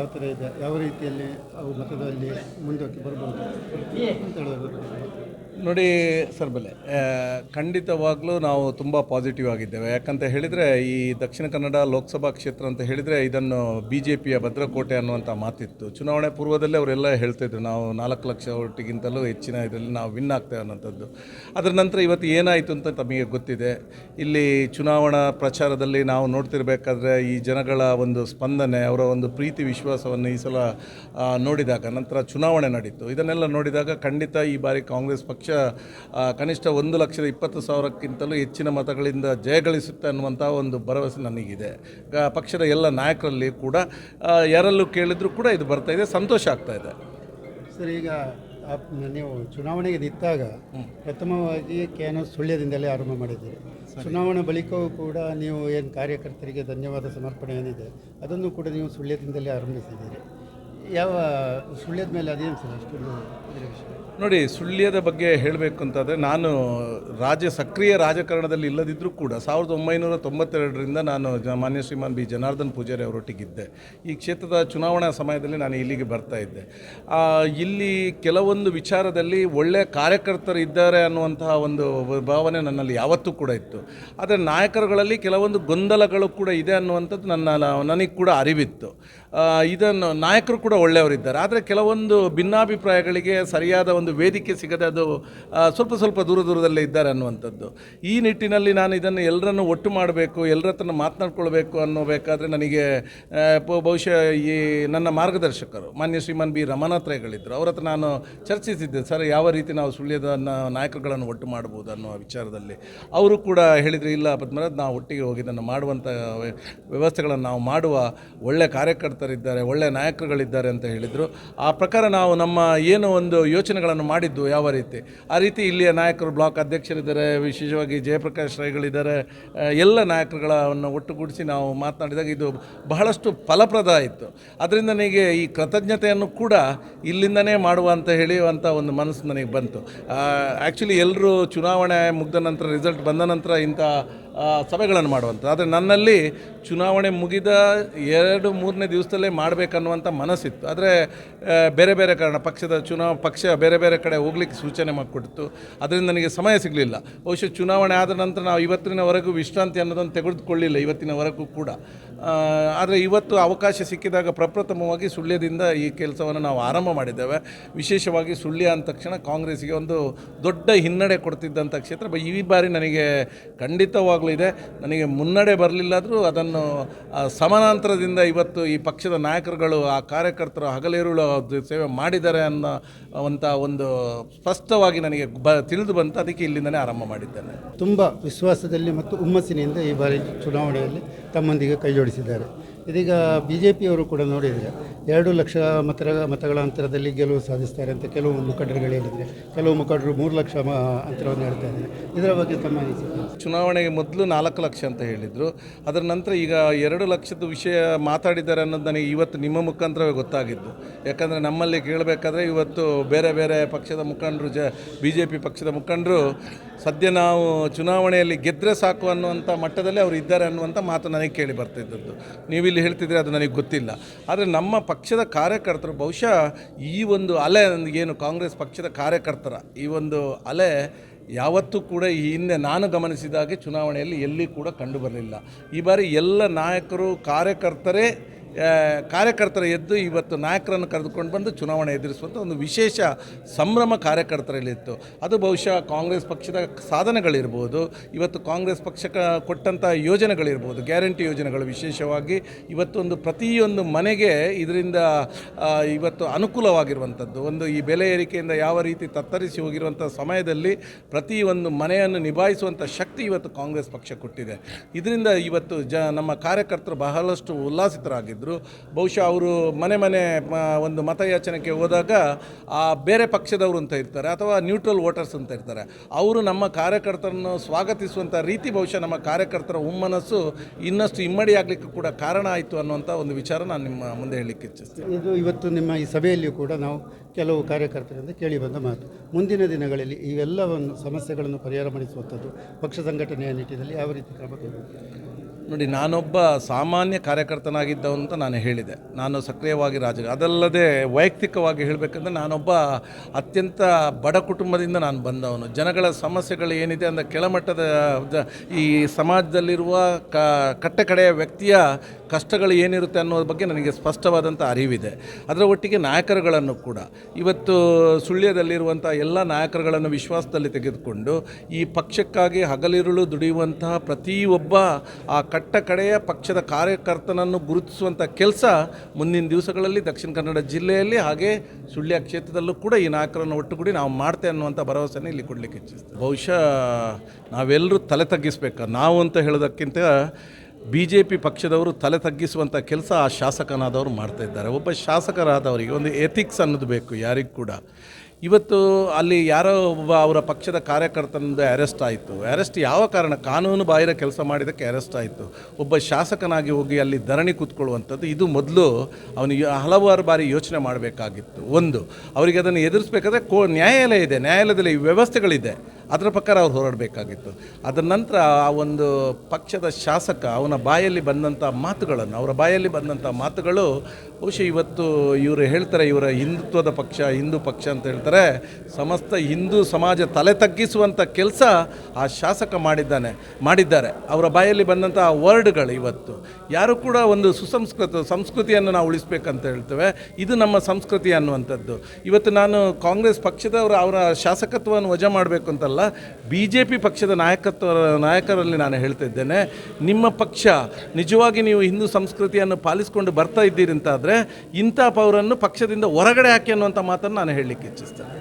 ಯಾವ ಥರ ಇದೆ? ಯಾವ ರೀತಿಯಲ್ಲಿ ಅವು ಮತದಲ್ಲಿ ಮುಂದಕ್ಕೆ ಬರ್ಬೋದು ಅಂತ ಹೇಳೋದು ನೋಡಿ ಸರ್ ಬೆಲೆ ಖಂಡಿತವಾಗ್ಲೂ ನಾವು ತುಂಬ ಪಾಸಿಟಿವ್ ಆಗಿದ್ದೇವೆ. ಯಾಕಂತ ಹೇಳಿದರೆ ಈ ದಕ್ಷಿಣ ಕನ್ನಡ ಲೋಕಸಭಾ ಕ್ಷೇತ್ರ ಅಂತ ಹೇಳಿದರೆ ಇದನ್ನು ಬಿ ಜೆ ಪಿಯ ಭದ್ರಕೋಟೆ ಅನ್ನುವಂಥ ಮಾತಿತ್ತು. ಚುನಾವಣೆ ಪೂರ್ವದಲ್ಲೇ ಅವರೆಲ್ಲ ಹೇಳ್ತಾಯಿದ್ರು ನಾವು ನಾಲ್ಕು ಲಕ್ಷ ಒಟ್ಟಿಗಿಂತಲೂ ಹೆಚ್ಚಿನ ಇದರಲ್ಲಿ ನಾವು ವಿನ್ ಆಗ್ತೇವೆ ಅನ್ನೋಂಥದ್ದು ಅದರ ನಂತರ ಇವತ್ತು ಏನಾಯಿತು ಅಂತ ತಮಗೆ ಗೊತ್ತಿದೆ. ಇಲ್ಲಿ ಚುನಾವಣಾ ಪ್ರಚಾರದಲ್ಲಿ ನಾವು ನೋಡ್ತಿರ್ಬೇಕಾದ್ರೆ ಈ ಜನಗಳ ಒಂದು ಸ್ಪಂದನೆ, ಅವರ ಒಂದು ಪ್ರೀತಿ, ವಿಶ್ವಾಸವನ್ನು ಈ ಸಲ ನೋಡಿದಾಗ, ನಂತರ ಚುನಾವಣೆ ನಡೀತು. ಇದನ್ನೆಲ್ಲ ನೋಡಿದಾಗ ಖಂಡಿತ ಈ ಬಾರಿ ಕಾಂಗ್ರೆಸ್ ಪಕ್ಷ ಕನಿಷ್ಠ ಒಂದು ಲಕ್ಷದ ಇಪ್ಪತ್ತು ಸಾವಿರಕ್ಕಿಂತಲೂ ಹೆಚ್ಚಿನ ಮತಗಳಿಂದ ಜಯಗಳಿಸುತ್ತೆ ಅನ್ನುವಂಥ ಒಂದು ಭರವಸೆ ನನಗಿದೆ. ಪಕ್ಷದ ಎಲ್ಲ ನಾಯಕರಲ್ಲಿ ಕೂಡ ಯಾರಲ್ಲೂ ಕೇಳಿದ್ರು ಕೂಡ ಇದು ಬರ್ತಾ ಇದೆ ಸಂತೋಷ ಆಗ್ತಾ ಇದೆ. ಸರ್ ಈಗ ನೀವು ಚುನಾವಣೆಗೆ ನಿಂತಾಗ ಪ್ರಥಮವಾಗಿ ಕೇನೋ ಸುಳ್ಯದಿಂದಲೇ ಆರಂಭ ಮಾಡಿದ್ದೀರಿ. ಚುನಾವಣೆ ಬಳಿಕವೂ ಕೂಡ ನೀವು ಏನು ಕಾರ್ಯಕರ್ತರಿಗೆ ಧನ್ಯವಾದ ಸಮರ್ಪಣೆ ಏನಿದೆ ಅದನ್ನು ಕೂಡ ನೀವು ಸುಳ್ಯದಿಂದಲೇ ಆರಂಭಿಸಿದ್ದೀರಿ. ಯಾವ ಸುಳ್ಯದ ಮೇಲೆ ಅದೇನು ಸರ್ ವಿಷಯ ನೋಡಿ, ಸುಳ್ಯದ ಬಗ್ಗೆ ಹೇಳಬೇಕು ಅಂತಂದರೆ ನಾನು ರಾಜ್ಯ ಸಕ್ರಿಯ ರಾಜಕಾರಣದಲ್ಲಿ ಇಲ್ಲದಿದ್ದರೂ ಕೂಡ ಸಾವಿರದ ಒಂಬೈನೂರ ತೊಂಬತ್ತೆರಡರಿಂದ ನಾನು ಮಾನ್ಯ ಶ್ರೀಮಾನ್ ಬಿ. ಜನಾರ್ದನ್ ಪೂಜಾರಿ ಅವರೊಟ್ಟಿಗಿದ್ದೆ. ಈ ಕ್ಷೇತ್ರದ ಚುನಾವಣಾ ಸಮಯದಲ್ಲಿ ನಾನು ಇಲ್ಲಿಗೆ ಬರ್ತಾ ಇದ್ದೆ. ಇಲ್ಲಿ ಕೆಲವೊಂದು ವಿಚಾರದಲ್ಲಿ ಒಳ್ಳೆಯ ಕಾರ್ಯಕರ್ತರು ಇದ್ದಾರೆ ಅನ್ನುವಂತಹ ಒಂದು ಭಾವನೆ ನನ್ನಲ್ಲಿ ಯಾವತ್ತೂ ಕೂಡ ಇತ್ತು. ಆದರೆ ನಾಯಕರುಗಳಲ್ಲಿ ಕೆಲವೊಂದು ಗೊಂದಲಗಳು ಕೂಡ ಇದೆ ಅನ್ನುವಂಥದ್ದು ನನ್ನ ನನಗೆ ಕೂಡ ಅರಿವಿತ್ತು. ಇದನ್ನು ನಾಯಕರು ಕೂಡ ಒಳ್ಳೆಯವರಿದ್ದಾರೆ. ಆದರೆ ಕೆಲವೊಂದು ಭಿನ್ನಾಭಿಪ್ರಾಯಗಳಿಗೆ ಸರಿಯಾದ ಒಂದು ವೇದಿಕೆ ಸಿಗದೆ ಅದು ಸ್ವಲ್ಪ ಸ್ವಲ್ಪ ದೂರ ದೂರದಲ್ಲೇ ಇದ್ದಾರೆ ಅನ್ನುವಂಥದ್ದು. ಈ ನಿಟ್ಟಿನಲ್ಲಿ ನಾನು ಇದನ್ನು ಎಲ್ಲರನ್ನು ಒಟ್ಟು ಮಾಡಬೇಕು ಎಲ್ಲರ ಹತ್ರ ಮಾತನಾಡ್ಕೊಳ್ಬೇಕು ಅನ್ನೋಬೇಕಾದ್ರೆ ನನಗೆ ಬಹುಶಃ ಈ ನನ್ನ ಮಾರ್ಗದರ್ಶಕರು, ಮಾನ್ಯ ಶ್ರೀಮಾನ್ ಬಿ ರಮನಾಥ್ರೇಗಳಿದ್ದರು ಅವ್ರ ಹತ್ರ ನಾನು ಚರ್ಚಿಸಿದ್ದೆ, ಸರ್, ಯಾವ ರೀತಿ ನಾವು ಸುಳ್ಯದ ನಾಯಕರುಗಳನ್ನು ಒಟ್ಟು ಮಾಡ್ಬೋದು ಅನ್ನೋ ವಿಚಾರದಲ್ಲಿ. ಅವರು ಕೂಡ ಹೇಳಿದರು, ಇಲ್ಲ ಪದ್ಮರಾಜ್ ನಾವು ಒಟ್ಟಿಗೆ ಹೋಗಿ ಇದನ್ನು ಮಾಡುವಂಥ ವ್ಯವಸ್ಥೆಗಳನ್ನು ನಾವು ಮಾಡುವ ಒಳ್ಳೆ ಕಾರ್ಯಕರ್ತರಿದ್ದಾರೆ, ಒಳ್ಳೆ ನಾಯಕರುಗಳಿದ್ದಾರೆ ಅಂತ ಹೇಳಿದರು. ಆ ಪ್ರಕಾರ ನಾವು ನಮ್ಮ ಏನು ಒಂದು ಯೋಚನೆಗಳನ್ನು ಮಾಡಿದ್ದು ಯಾವ ರೀತಿ? ಆ ರೀತಿ ಇಲ್ಲಿಯ ನಾಯಕರು ಬ್ಲಾಕ್ ಅಧ್ಯಕ್ಷರಿದ್ದಾರೆ, ವಿಶೇಷವಾಗಿ ಜಯಪ್ರಕಾಶ್ ರೈಗಳಿದ್ದಾರೆ ಎಲ್ಲ ನಾಯಕರುಗಳನ್ನು ಒಟ್ಟುಗೂಡಿಸಿ ನಾವು ಮಾತನಾಡಿದಾಗ ಇದು ಬಹಳಷ್ಟು ಫಲಪ್ರದ ಆಯಿತು. ಅದರಿಂದ ನನಗೆ ಈ ಕೃತಜ್ಞತೆಯನ್ನು ಕೂಡ ಇಲ್ಲಿಂದನೇ ಮಾಡುವ ಅಂತ ಹೇಳುವಂಥ ಒಂದು ಮನಸ್ಸು ನನಗೆ ಬಂತು. ಆ್ಯಕ್ಚುಲಿ ಎಲ್ಲರೂ ಚುನಾವಣೆ ಮುಗ್ದ ನಂತರ ರಿಸಲ್ಟ್ ಬಂದ ನಂತರ ಇಂಥ ಸಭೆಗಳನ್ನು ಮಾಡುವಂಥದ್ದು. ಆದರೆ ನನ್ನಲ್ಲಿ ಚುನಾವಣೆ ಮುಗಿದ ಎರಡು, ಮೂರನೇ ದಿವಸದಲ್ಲೇ ಮಾಡಬೇಕನ್ನುವಂಥ ಮನಸ್ಸಿತ್ತು. ಆದರೆ ಬೇರೆ ಬೇರೆ ಕಾರಣ, ಪಕ್ಷದ ಚುನಾವ ಪಕ್ಷ ಬೇರೆ ಬೇರೆ ಕಡೆ ಹೋಗ್ಲಿಕ್ಕೆ ಸೂಚನೆ ಮಾಡಿಕೊಡ್ತು. ಅದರಿಂದ ನನಗೆ ಸಮಯ ಸಿಗಲಿಲ್ಲ. ಬಹುಶಃ ಚುನಾವಣೆ ಆದ ನಂತರ ನಾವು ಇವತ್ತಿನವರೆಗೂ ವಿಶ್ರಾಂತಿ ಅನ್ನೋದನ್ನು ತೆಗೆದುಕೊಳ್ಳಿಲ್ಲ, ಇವತ್ತಿನವರೆಗೂ ಕೂಡ. ಆದರೆ ಇವತ್ತು ಅವಕಾಶ ಸಿಕ್ಕಿದಾಗ ಪ್ರಪ್ರಥಮವಾಗಿ ಸುಳ್ಯದಿಂದ ಈ ಕೆಲಸವನ್ನು ನಾವು ಆರಂಭ ಮಾಡಿದ್ದೇವೆ. ವಿಶೇಷವಾಗಿ ಸುಳ್ಯ ಅಂದ ತಕ್ಷಣ ಕಾಂಗ್ರೆಸ್ಗೆ ಒಂದು ದೊಡ್ಡ ಹಿನ್ನಡೆ ಕೊಡ್ತಿದ್ದಂಥ ಕ್ಷೇತ್ರ. ಈ ಬಾರಿ ನನಗೆ ಖಂಡಿತವಾಗ್ಲೂ ಇದೆ. ನನಗೆ ಮುನ್ನಡೆ ಬರಲಿಲ್ಲಾದರೂ ಅದನ್ನು ಸಮಾನಾಂತರದಿಂದ ಇವತ್ತು ಈ ಪಕ್ಷದ ನಾಯಕರುಗಳು, ಆ ಕಾರ್ಯಕರ್ತರು ಹಗಲಿರುಳು ಸೇವೆ ಮಾಡಿದ್ದಾರೆ ಅನ್ನೋ ಅಂತ ಒಂದು ಸ್ಪಷ್ಟವಾಗಿ ನನಗೆ ಬ, ತಿಳಿದು ಬಂತು. ಅದಕ್ಕೆ ಇಲ್ಲಿಂದನೇ ಆರಂಭ ಮಾಡಿದ್ದೇನೆ. ತುಂಬ ವಿಶ್ವಾಸದಲ್ಲಿ ಮತ್ತು ಹುಮ್ಮಸ್ಸಿನಿಂದ ಈ ಬಾರಿ ಚುನಾವಣೆಯಲ್ಲಿ ತಮ್ಮೊಂದಿಗೆ ಕೈ ಜೋಡಿಸಿದ್ದಾರೆ ಇದೀಗ ಬಿ ಜೆ ಪಿಯವರು ಕೂಡ ನೋಡಿದರೆ ಎರಡು ಲಕ್ಷ ಮತರ ಮತಗಳ ಅಂತರದಲ್ಲಿ ಗೆಲುವು ಸಾಧಿಸ್ತಾರೆ ಅಂತ ಕೆಲವು ಮುಖಂಡರುಗಳು ಹೇಳಿದರೆ. ಕೆಲವು ಮುಖಂಡರು ಮೂರು ಲಕ್ಷ ಮ ಅಂತರವನ್ನು ಹೇಳ್ತಾ ಇದ್ದಾರೆ. ಇದರ ಬಗ್ಗೆ ತಮ್ಮ ಚುನಾವಣೆಗೆ ಮೊದಲು ನಾಲ್ಕು ಲಕ್ಷ ಅಂತ ಹೇಳಿದರು. ಅದರ ನಂತರ ಈಗ ಎರಡು ಲಕ್ಷದ ವಿಷಯ ಮಾತಾಡಿದ್ದಾರೆ ಅನ್ನೋದು ನನಗೆ ಇವತ್ತು ನಿಮ್ಮ ಮುಖಾಂತರವೇ ಗೊತ್ತಾಗಿದ್ದು. ಯಾಕಂದರೆ ನಮ್ಮಲ್ಲಿ ಕೇಳಬೇಕಾದ್ರೆ ಇವತ್ತು ಬೇರೆ ಬೇರೆ ಪಕ್ಷದ ಮುಖಂಡರು, ಜ ಬಿ ಜೆ ಪಿ ಪಕ್ಷದ ಮುಖಂಡರು ಸದ್ಯ ನಾವು ಚುನಾವಣೆಯಲ್ಲಿ ಗೆದ್ದರೆ ಸಾಕು ಅನ್ನುವಂಥ ಮಟ್ಟದಲ್ಲಿ ಅವರು ಇದ್ದಾರೆ ಅನ್ನುವಂಥ ಮಾತು ನನಗೆ ಕೇಳಿ ಬರ್ತಿದ್ದದ್ದು ನೀವು ಇಲ್ಲಿ ಹೇಳ್ತಿದ್ರೆ ಅದು ನನಗೆ ಗೊತ್ತಿಲ್ಲ. ಆದರೆ ನಮ್ಮ ಪಕ್ಷದ ಕಾರ್ಯಕರ್ತರು, ಬಹುಶಃ ಈ ಒಂದು ಅಲೆ ಏನು ಕಾಂಗ್ರೆಸ್ ಪಕ್ಷದ ಕಾರ್ಯಕರ್ತರ, ಈ ಒಂದು ಅಲೆ ಯಾವತ್ತೂ ಕೂಡ ಈ ಹಿಂದೆ ನಾನು ಗಮನಿಸಿದಾಗೆ ಚುನಾವಣೆಯಲ್ಲಿ ಎಲ್ಲಿ ಕೂಡ ಕಂಡುಬರಲಿಲ್ಲ ಈ ಬಾರಿ ಎಲ್ಲ ನಾಯಕರು, ಕಾರ್ಯಕರ್ತರೇ ಕಾರ್ಯಕರ್ತರ ಎದ್ದು ಇವತ್ತು ನಾಯಕರನ್ನು ಕರೆದುಕೊಂಡು ಬಂದು ಚುನಾವಣೆ ಎದುರಿಸುವಂಥ ಒಂದು ವಿಶೇಷ ಸಂಭ್ರಮ ಕಾರ್ಯಕರ್ತರಲ್ಲಿತ್ತು ಅದು ಬಹುಶಃ ಕಾಂಗ್ರೆಸ್ ಪಕ್ಷದ ಸಾಧನೆಗಳಿರ್ಬೋದು, ಇವತ್ತು ಕಾಂಗ್ರೆಸ್ ಪಕ್ಷ ಕ- ಕೊಟ್ಟಂಥ ಯೋಜನೆಗಳಿರ್ಬೋದು, ಗ್ಯಾರಂಟಿ ಯೋಜನೆಗಳು ವಿಶೇಷವಾಗಿ ಇವತ್ತು ಒಂದು ಪ್ರತಿಯೊಂದು ಮನೆಗೆ ಇದರಿಂದ ಇವತ್ತು ಅನುಕೂಲವಾಗಿರುವಂಥದ್ದು ಒಂದು ಈ ಬೆಲೆ ಏರಿಕೆಯಿಂದ ಯಾವ ರೀತಿ ತತ್ತರಿಸಿ ಹೋಗಿರುವಂಥ ಸಮಯದಲ್ಲಿ ಪ್ರತಿಯೊಂದು ಮನೆಯನ್ನು ನಿಭಾಯಿಸುವಂಥ ಶಕ್ತಿ ಇವತ್ತು ಕಾಂಗ್ರೆಸ್ ಪಕ್ಷ ಕೊಟ್ಟಿದೆ ಇದರಿಂದ ಇವತ್ತು ಜ, ನಮ್ಮ ಕಾರ್ಯಕರ್ತರು ಬಹಳಷ್ಟು ಉಲ್ಲಾಸಿತರಾಗಿದ್ದರು. ಬಹುಶಃ ಅವರು ಮನೆ ಮನೆ ಒಂದು ಮತಯಾಚನೆಗೆ ಹೋದಾಗ ಆ ಬೇರೆ ಪಕ್ಷದವರು ಅಂತ ಇರ್ತಾರೆ ಅಥವಾ ನ್ಯೂಟ್ರಲ್ ವೋಟರ್ಸ್ ಅಂತ ಇರ್ತಾರೆ. ಅವರು ನಮ್ಮ ಕಾರ್ಯಕರ್ತರನ್ನು ಸ್ವಾಗತಿಸುವಂಥ ರೀತಿ ಬಹುಶಃ ನಮ್ಮ ಕಾರ್ಯಕರ್ತರ ಹುಮ್ಮನಸ್ಸು ಇನ್ನಷ್ಟು ಇಮ್ಮಡಿ ಆಗಲಿಕ್ಕೆ ಕೂಡ ಕಾರಣ ಆಯಿತು ಅನ್ನುವಂಥ ಒಂದು ವಿಚಾರ ನಾನು ನಿಮ್ಮ ಮುಂದೆ ಹೇಳಲಿಕ್ಕೆ ಇಚ್ಛಿಸ್ತೀನಿ. ಇದು ಇವತ್ತು ನಿಮ್ಮ ಈ ಸಭೆಯಲ್ಲಿಯೂ ಕೂಡ ನಾವು ಕೆಲವು ಕಾರ್ಯಕರ್ತರಿಂದ ಕೇಳಿ ಬಂದ ಮಾತು. ಮುಂದಿನ ದಿನಗಳಲ್ಲಿ ಇವೆಲ್ಲವನ್ನು ಸಮಸ್ಯೆಗಳನ್ನು ಪರಿಹಾರ ಮಾಡಿಸುವಂಥದ್ದು ಪಕ್ಷ ಸಂಘಟನೆಯ ನಿಟ್ಟಿನಲ್ಲಿ ಯಾವ ರೀತಿ ಕ್ರಮ ಕೈಗೊಳ್ಳುತ್ತಾರೆ ನೋಡಿ, ನಾನೊಬ್ಬ ಸಾಮಾನ್ಯ ಕಾರ್ಯಕರ್ತನಾಗಿದ್ದವು ಅಂತ ನಾನು ಹೇಳಿದೆ. ನಾನು ಸಕ್ರಿಯವಾಗಿ ರಾಜ, ಅದಲ್ಲದೆ ವೈಯಕ್ತಿಕವಾಗಿ ಹೇಳಬೇಕಂದ್ರೆ ನಾನೊಬ್ಬ ಅತ್ಯಂತ ಬಡ ಕುಟುಂಬದಿಂದ ನಾನು ಬಂದವನು. ಜನಗಳ ಸಮಸ್ಯೆಗಳು ಏನಿದೆ ಅಂದರೆ ಕೆಳಮಟ್ಟದ ಈ ಸಮಾಜದಲ್ಲಿರುವ ಕ ಕಟ್ಟ ಕಡೆಯ ವ್ಯಕ್ತಿಯ ಕಷ್ಟಗಳು ಏನಿರುತ್ತೆ ಅನ್ನೋದ್ರ ಬಗ್ಗೆ ನನಗೆ ಸ್ಪಷ್ಟವಾದಂಥ ಅರಿವಿದೆ. ಅದರ ಒಟ್ಟಿಗೆ ನಾಯಕರುಗಳನ್ನು ಕೂಡ. ಇವತ್ತು ಸುಳ್ಯದಲ್ಲಿರುವಂಥ ಎಲ್ಲ ನಾಯಕರುಗಳನ್ನು ವಿಶ್ವಾಸದಲ್ಲಿ ತೆಗೆದುಕೊಂಡು, ಈ ಪಕ್ಷಕ್ಕಾಗಿ ಹಗಲಿರುಳು ದುಡಿಯುವಂತಹ ಪ್ರತಿಯೊಬ್ಬ ಆ ಕಟ್ಟ ಕಡೆಯ ಪಕ್ಷದ ಕಾರ್ಯಕರ್ತನನ್ನು ಗುರುತಿಸುವಂಥ ಕೆಲಸ ಮುಂದಿನ ದಿವಸಗಳಲ್ಲಿ ದಕ್ಷಿಣ ಕನ್ನಡ ಜಿಲ್ಲೆಯಲ್ಲಿ ಹಾಗೆ ಸುಳ್ಯ ಕ್ಷೇತ್ರದಲ್ಲೂ ಕೂಡ ಈ ನಾಯಕರನ್ನು ಒಟ್ಟುಗೂಡಿ ನಾವು ಮಾಡ್ತೇವೆ ಅನ್ನುವಂಥ ಭರವಸೆನ ಇಲ್ಲಿ ಕೊಡಲಿಕ್ಕೆ ಇಚ್ಛಿಸ್ತೇವೆ. ಬಹುಶಃ ನಾವೆಲ್ಲರೂ ತಲೆ ತಗ್ಗಿಸ್ಬೇಕು. ನಾವು ಅಂತ ಹೇಳೋದಕ್ಕಿಂತ ಬಿ ಜೆ ಪಿ ಪಕ್ಷದವರು ತಲೆ ತಗ್ಗಿಸುವಂಥ ಕೆಲಸ ಆ ಶಾಸಕನಾದವರು ಮಾಡ್ತಾ ಇದ್ದಾರೆ. ಒಬ್ಬ ಶಾಸಕರಾದವರಿಗೆ ಒಂದು ಎಥಿಕ್ಸ್ ಅನ್ನೋದು ಬೇಕು ಯಾರಿಗೂ ಕೂಡ. ಇವತ್ತು ಅಲ್ಲಿ ಯಾರೋ ಒಬ್ಬ ಅವರ ಪಕ್ಷದ ಕಾರ್ಯಕರ್ತನಿಂದ ಅರೆಸ್ಟ್ ಆಯಿತು. ಅರೆಸ್ಟ್ ಯಾವ ಕಾರಣ? ಕಾನೂನು ಬಾಹಿರ ಕೆಲಸ ಮಾಡಿದ್ದಕ್ಕೆ ಅರೆಸ್ಟ್ ಆಯಿತು. ಒಬ್ಬ ಶಾಸಕನಾಗಿ ಹೋಗಿ ಅಲ್ಲಿ ಧರಣಿ ಕೂತ್ಕೊಳ್ಳುವಂಥದ್ದು, ಇದು ಮೊದಲು ಅವನಿಗೆ ಹಲವಾರು ಬಾರಿ ಯೋಚನೆ ಮಾಡಬೇಕಾಗಿತ್ತು. ಒಂದು, ಅವರಿಗೆ ಅದನ್ನು ಎದುರಿಸಬೇಕಾದ್ರೆ ಕೋ, ನ್ಯಾಯಾಲಯ ಇದೆ. ನ್ಯಾಯಾಲಯದಲ್ಲಿ ವ್ಯವಸ್ಥೆಗಳಿದೆ. ಅದರ ಪ್ರಕಾರ ಅವ್ರು ಹೋರಾಡಬೇಕಾಗಿತ್ತು. ಅದರ ನಂತರ ಆ ಒಂದು ಪಕ್ಷದ ಶಾಸಕ ಅವನ ಬಾಯಲ್ಲಿ ಬಂದಂಥ ಮಾತುಗಳನ್ನು, ಅವರ ಬಾಯಲ್ಲಿ ಬಂದಂಥ ಮಾತುಗಳು ಬಹುಶಃ ಇವತ್ತು ಇವರು ಹೇಳ್ತಾರೆ, ಇವರ ಹಿಂದುತ್ವದ ಪಕ್ಷ, ಹಿಂದೂ ಪಕ್ಷ ಅಂತ ಹೇಳ್ತಾರೆ. ಸಮಸ್ತ ಹಿಂದೂ ಸಮಾಜ ತಲೆ ತಗ್ಗಿಸುವಂಥ ಕೆಲಸ ಆ ಶಾಸಕ ಮಾಡಿದ್ದಾನೆ, ಮಾಡಿದ್ದಾರೆ. ಅವರ ಬಾಯಲ್ಲಿ ಬಂದಂಥ ವರ್ಡ್ಗಳು ಇವತ್ತು. ಯಾರು ಕೂಡ ಒಂದು ಸುಸಂಸ್ಕೃತ, ಸಂಸ್ಕೃತಿಯನ್ನು ನಾವು ಉಳಿಸ್ಬೇಕಂತ ಹೇಳ್ತೇವೆ. ಇದು ನಮ್ಮ ಸಂಸ್ಕೃತಿ ಅನ್ನುವಂಥದ್ದು. ಇವತ್ತು ನಾನು ಕಾಂಗ್ರೆಸ್ ಪಕ್ಷದವರು ಅವರ ಶಾಸಕತ್ವವನ್ನು ವಜಾ ಮಾಡಬೇಕು ಅಂತಲ್ಲ ಬಿ ಜೆ ಪಿ ಪಕ್ಷದ ನಾಯಕತ್ವ ನಾಯಕರಲ್ಲಿ ನಾನು ಹೇಳ್ತಾ ಇದ್ದೇನೆ. ನಿಮ್ಮ ಪಕ್ಷ ನಿಜವಾಗಿ ನೀವು ಹಿಂದೂ ಸಂಸ್ಕೃತಿಯನ್ನು ಪಾಲಿಸಿಕೊಂಡು ಬರ್ತಾ ಇದ್ದೀರಿ ಅಂತಾದರೆ ಇಂಥ ಪವರನ್ನು ಪಕ್ಷದಿಂದ ಹೊರಗಡೆ ಹಾಕಿ ಅನ್ನುವಂಥ ಮಾತನ್ನು ನಾನು ಹೇಳಲಿಕ್ಕೆ ಇಚ್ಛಿಸ್ತೇನೆ.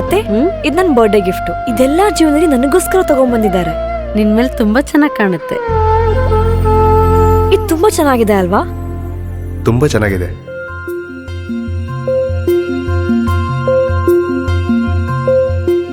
ಅತ್ತೆ ಇದು ನನ್ನ ಬರ್ಡೇ ಗಿಫ್ಟು ಇದೆಲ್ಲ ಜೀವನದಲ್ಲಿ ನನಗೋಸ್ಕರ ತಗೊಂಡ್ಬಂದಿದ್ದಾರೆ. ನಿನ್ ಮೇಲೆ ತುಂಬಾ ಚೆನ್ನಾಗಿ ಕಾಣುತ್ತೆ. ಇದು ತುಂಬಾ ಚೆನ್ನಾಗಿದೆ ಅಲ್ವಾ? ತುಂಬ ಚೆನ್ನಾಗಿದೆ.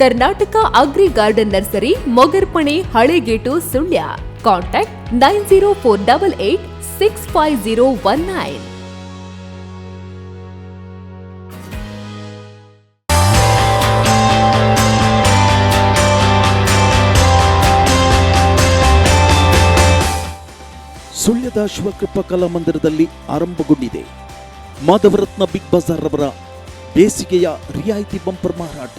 Karnataka agri garden nursery, Mogarpane, Halegate, Sullia. Contact nine zero four double eight six five zero one nine. ಸುಳ್ಯದ Shivakripa ಕಲಾಮಂದಿರದಲ್ಲಿ ಆರಂಭಗೊಂಡಿದೆ. ಮಾಧವರತ್ನ ಬಿಗ್ ಬಜಾರ್ ಅವರ ಬೇಸಿಗೆಯ ರಿಯಾಯಿತಿ ಬಂಪರ್ ಮಾರಾಟ.